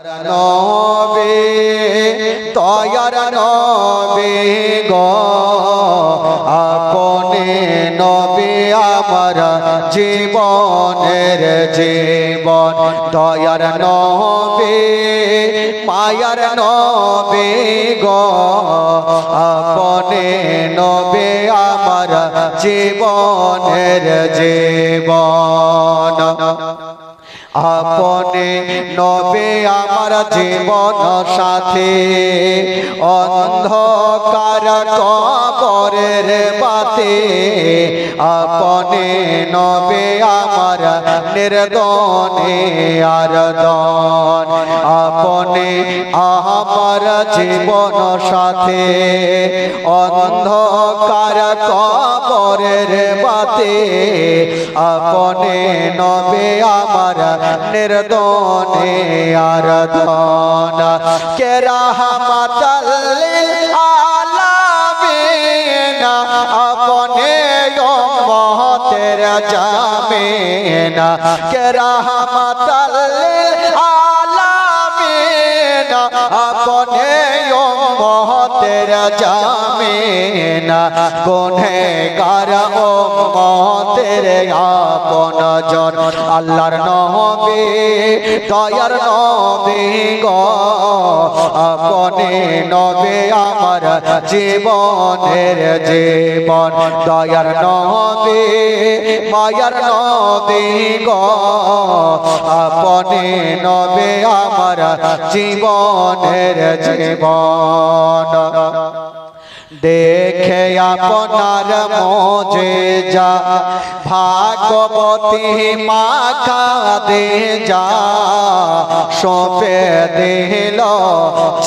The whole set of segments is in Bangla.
নবে তয়ার নবে গ, আপনে নবে আমার জীবনের জীবন। দয়ার নবে, মায়ার নবে গ, আপনে নবে আমার জীবনের জীবন। আপনে নবে আমার জীবন সাথে অন্ধকার কবরের বাতে। আপনে নবে আমার নির্দনে আর দন। আপনে আমার জীবন সাথে অন্ধকার কবরের বাতে আপনে নবে আমার নির্দনে আর ধন কেরাহমাতাল্লিল আলামিন, আপনে উম্মতের জামিন। কেরাহমাতাল্লিল আলামিন, আপনে উম্মতের জামিন। গুনহগার উম্মতের আপন জন? আল্লাহর নবী, দয়ার নবী গো, আপনে নবী আমার জীবনের জীবন। দয়ার নবী, মায়ার নবী গো, আপনে নবী আমার জীবনের জীবন। দেখে আপনার মোজে যা, ভাগবতী মাখা দে যা, সপে দিল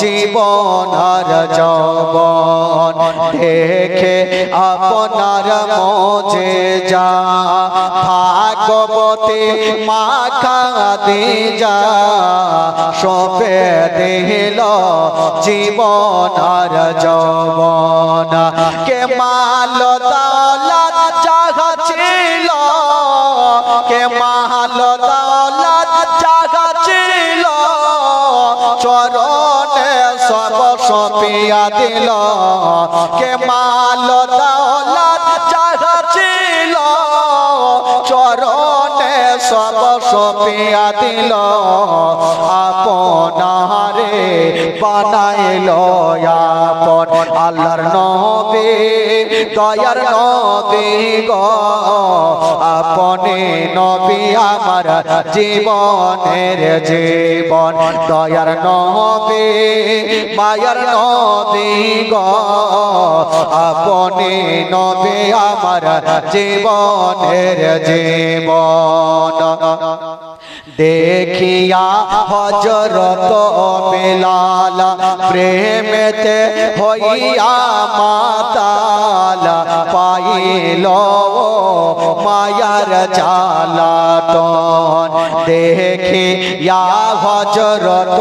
জীবন আর যৌবন। দেখে আপনার মোজে যা, ভাগবতী মাখা দে যা, সপে দিল জীবন আর যৌবন। কে মাল দৌলত জাগা ছিল কে মাল দৌলত জাগা ছিল চরণে সব সপিয়া দিল। কে মাল দৌলত জাগা ছিল চরণে সব সপিয়া দিল। আপনারে বানাইল আপন আল্লাহর নবী, দয়ার নবী গো। আপনে নবী আমার জীবনের জীবন। দয়ার নবী, মায়ার নবী গো। আপনে নবী আমার জীবনের জীবন। देखिया हज़रत बिलाल प्रेम ते होइया माताल पाइलो মায়ার জালাতন দেখিয়া হজরত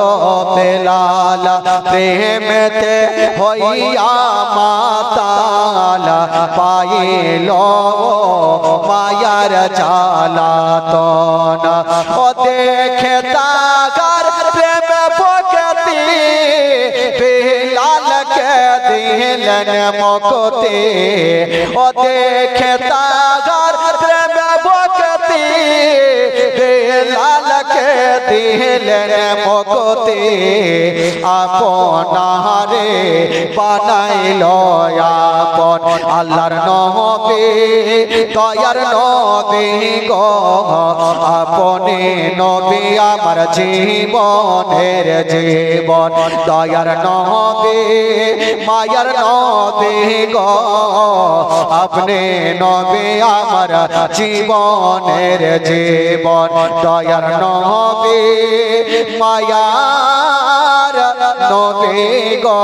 বেলাল প্রেমেতে হইয়া মাতালা পাইল মায়ার জালাতন ও দেখে তাগার দিলেন মকতে ও দেখে তাগার প্রেম ভক্তি বেলাল কে দিলেন মকতে আপনারে বানাইল আপন আল্লাহর নবী, দয়ার নবী গো। আপনে নবী আমার জীবনের জীবন, দয়ার নবী, মায়ার নবী গো। আপনি নবী আমার জীবনের জীবন, দয়ার নবী, মায়ার নবী গো।